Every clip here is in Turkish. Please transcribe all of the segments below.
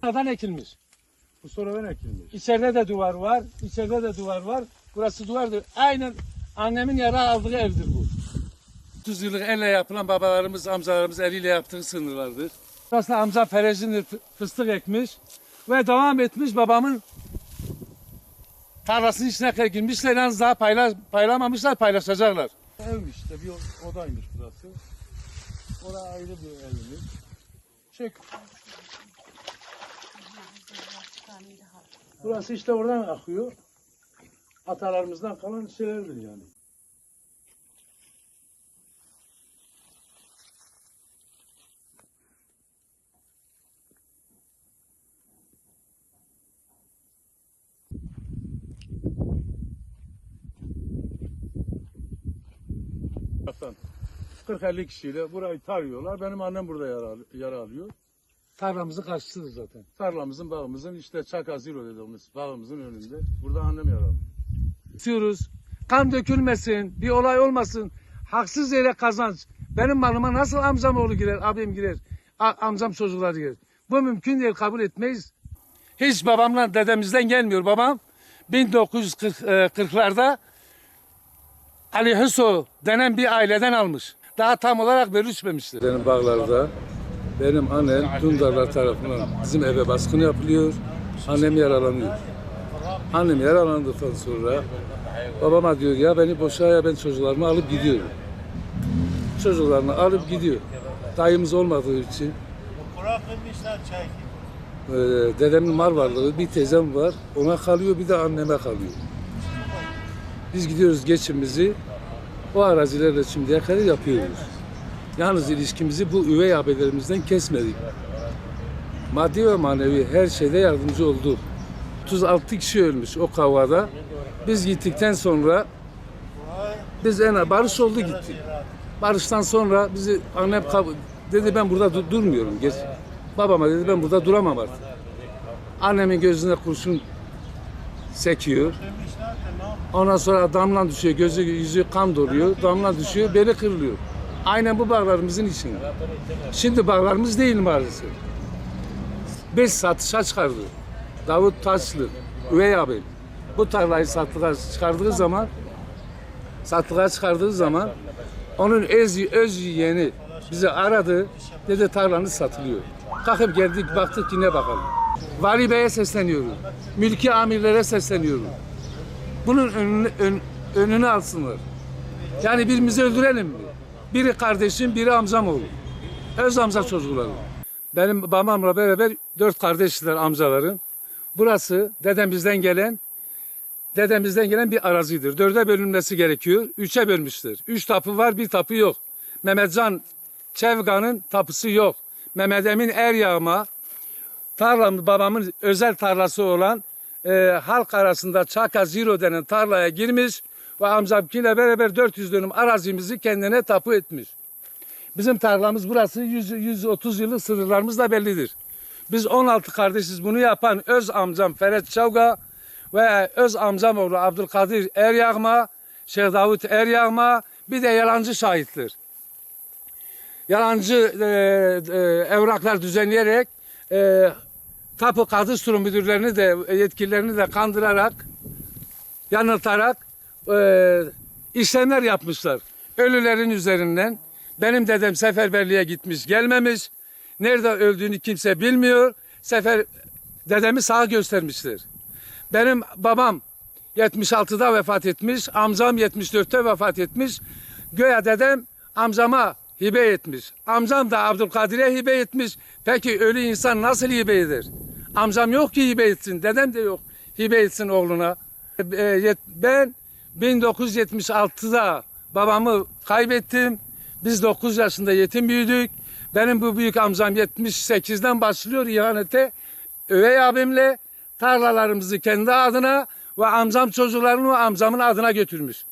Sonradan ekilmiş. Bu sonradan ekilmiş. İçeride de duvar var. içeride de duvar var. Burası duvardır. Aynen annemin yara aldığı evdir bu. 30 yıllık elle yapılan babalarımız, amcalarımız eliyle yaptığı sınırlardır. Burası amca Ferezin'dir fı- fıstık ekmiş ve devam etmiş babamın tarlasının içine girmişler yalnız daha payla, paylamamışlar paylaşacaklar. Evmiş işte bir odaymış burası. Orada ayrı bir evimiz. Çek. Burası işte oradan akıyor. Atalarımızdan kalan şeylerdir yani. Taraftan 40-50 kişiyle burayı tarıyorlar. Benim annem burada yara, yara alıyor. Tarlamızın karşısıdır zaten. Tarlamızın, bağımızın işte Çaka Zero dediğimiz bağımızın önünde. Burada annem yara alıyor. istiyoruz. Kan dökülmesin, bir olay olmasın. Haksız yere kazanç. Benim malıma nasıl amcam oğlu girer, abim girer, amcam çocukları girer. Bu mümkün değil, kabul etmeyiz. Hiç babamla dedemizden gelmiyor. Babam 1940'larda Ali Hüso denen bir aileden almış. Daha tam olarak bölüşmemiştir. Benim bağlarda benim annem Dundarlar tarafından bizim eve baskın yapılıyor. Annem yaralanıyor. Annem yaralandıktan sonra babama diyor ya beni boşa ya ben çocuklarımı alıp gidiyorum. Çocuklarını alıp gidiyor. Dayımız olmadığı için e, dedemin mal varlığı bir teyzem var ona kalıyor bir de anneme kalıyor. Biz gidiyoruz geçimimizi o arazilerle şimdiye kadar yapıyoruz. Yalnız ilişkimizi bu üvey abilerimizden kesmedik. Maddi ve manevi her şeyde yardımcı oldu. 36 kişi ölmüş o kavgada. Biz gittikten sonra biz en barış oldu gitti. Barıştan sonra bizi annem dedi ben burada du- durmuyorum. Geç. Babama dedi ben burada duramam artık. Annemin gözüne kurşun sekiyor. Ondan sonra damla düşüyor, gözü yüzü kan doluyor, damla düşüyor, beli kırılıyor. Aynen bu bağlarımızın içinde. Şimdi bağlarımız değil maalesef. Beş satışa çıkardı. Davut Taşlı, üvey abi. Bu tarlayı sattığa çıkardığı zaman, sattığa çıkardığı zaman onun öz, öz yeğeni bizi aradı. Dedi tarlanız satılıyor. Kalkıp geldik baktık yine bakalım. Vali Bey'e sesleniyorum. Mülki amirlere sesleniyorum. Bunun önünü, ön- önünü alsınlar. Yani birimizi öldürelim mi? Biri kardeşim, biri amcam oğlu. Öz amca çocukları. Benim babamla beraber dört kardeşler amcalarım. Burası dedemizden gelen dedemizden gelen bir arazidir. Dörde bölünmesi gerekiyor. Üçe bölmüştür. Üç tapu var, bir tapu yok. Mehmetcan Çevgan'ın tapusu yok. Mehmet Emin Eryağma tarlam babamın özel tarlası olan e, halk arasında Çaka Zero denen tarlaya girmiş ve amcamkiyle beraber 400 dönüm arazimizi kendine tapu etmiş. Bizim tarlamız burası 100, 130 yıllık sınırlarımız da bellidir. Biz 16 kardeşiz bunu yapan öz amcam Ferhat Çavga ve öz amcam oğlu Abdülkadir Eryağma, Şeyh Davut Eryağma bir de yalancı şahittir. Yalancı e, e, evraklar düzenleyerek e, tapu kadastro müdürlerini de yetkililerini de kandırarak yanıltarak e, işlemler yapmışlar. Ölülerin üzerinden benim dedem seferberliğe gitmiş gelmemiş. Nerede öldüğünü kimse bilmiyor. Sefer dedemi sağ göstermişler. Benim babam 76'da vefat etmiş. Amcam 74'te vefat etmiş. Göya dedem amcama hibe etmiş. Amcam da Abdülkadir'e hibe etmiş. Peki ölü insan nasıl hibe eder? Amcam yok ki hibe etsin. Dedem de yok hibe etsin oğluna. E, Ben 1976'da babamı kaybettim. Biz 9 yaşında yetim büyüdük. Benim bu büyük amcam 78'den başlıyor ihanete. Övey abimle tarlalarımızı kendi adına ve amcam çocuklarını amcamın adına götürmüş.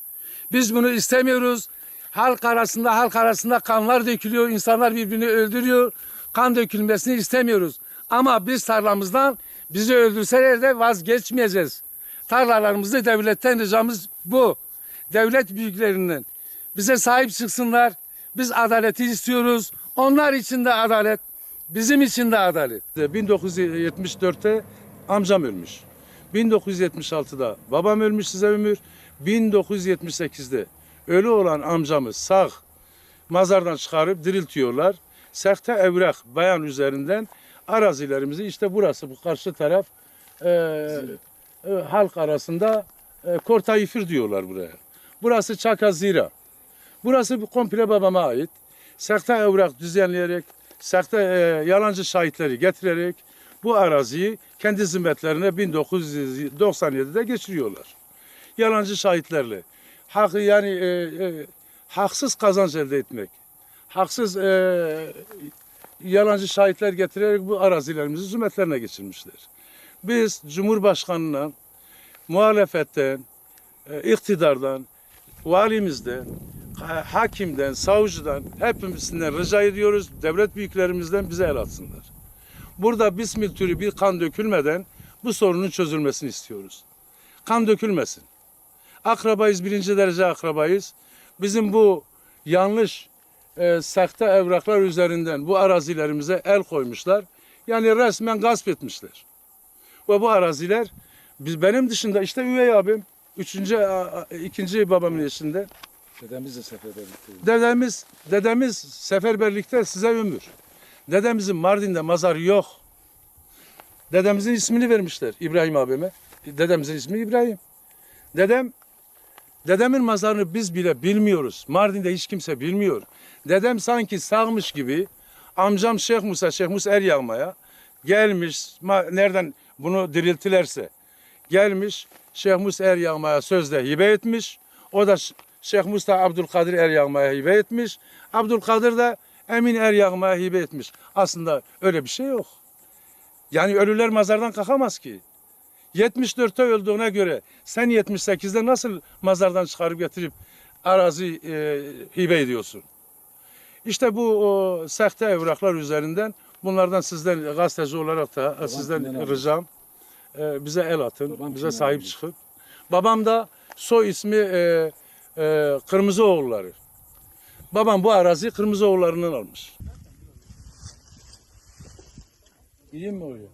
Biz bunu istemiyoruz. Halk arasında halk arasında kanlar dökülüyor. insanlar birbirini öldürüyor. Kan dökülmesini istemiyoruz. Ama biz tarlamızdan bizi öldürseler de vazgeçmeyeceğiz. Tarlalarımızı devletten ricamız bu. Devlet büyüklerinden bize sahip çıksınlar. Biz adaleti istiyoruz. Onlar için de adalet. Bizim için de adalet. 1974'te amcam ölmüş. 1976'da babam ölmüş size ömür. 1978'de ölü olan amcamı sağ mazardan çıkarıp diriltiyorlar. Sehte evrak bayan üzerinden arazilerimizi işte burası bu karşı taraf e, e, halk arasında e, Kortayifir diyorlar buraya. Burası Çakazira. Burası komple babama ait. Sehte evrak düzenleyerek, sahte e, yalancı şahitleri getirerek bu araziyi kendi zimmetlerine 1997'de geçiriyorlar. Yalancı şahitlerle. Hak, yani e, e, haksız kazanç elde etmek. Haksız e, yalancı şahitler getirerek bu arazilerimizi zimmetlerine geçirmişler. Biz Cumhurbaşkanı'na muhalefetten, e, iktidardan, valimizden, ha- hakimden, savcıdan hepimizden rica ediyoruz. Devlet büyüklerimizden bize el atsınlar. Burada bismil türü bir kan dökülmeden bu sorunun çözülmesini istiyoruz. Kan dökülmesin. Akrabayız, birinci derece akrabayız. Bizim bu yanlış e, sahte evraklar üzerinden bu arazilerimize el koymuşlar. Yani resmen gasp etmişler. Ve bu araziler biz benim dışında işte üvey abim, üçüncü, ikinci babamın yaşında. Dedemiz de seferberlikte. Dedemiz, dedemiz seferberlikte size ömür. Dedemizin Mardin'de mazarı yok. Dedemizin ismini vermişler İbrahim abime. Dedemizin ismi İbrahim. Dedem, dedemin mazarını biz bile bilmiyoruz. Mardin'de hiç kimse bilmiyor. Dedem sanki sağmış gibi amcam Şeyh Musa, Şeyh Musa Er Yağma'ya gelmiş. Nereden bunu diriltilerse gelmiş. Şeyh Musa Er Yağma'ya sözde hibe etmiş. O da Şeyh Musa Abdülkadir Er Yağma'ya hibe etmiş. Abdülkadir de Emin Er Yağma'ya hibe etmiş. Aslında öyle bir şey yok. Yani ölüler mazardan kalkamaz ki. 74'te öldüğüne göre sen 78'de nasıl mazardan çıkarıp getirip arazi e, hibe ediyorsun? İşte bu o, sahte evraklar üzerinden bunlardan sizden gazeteci olarak da kimden sizden ricam e, bize el atın, Babam bize sahip aldı? çıkın. Babam da soy ismi e, e, Kırmızıoğulları. Babam bu arazi Kırmızıoğullarından almış. İyi mi oluyor?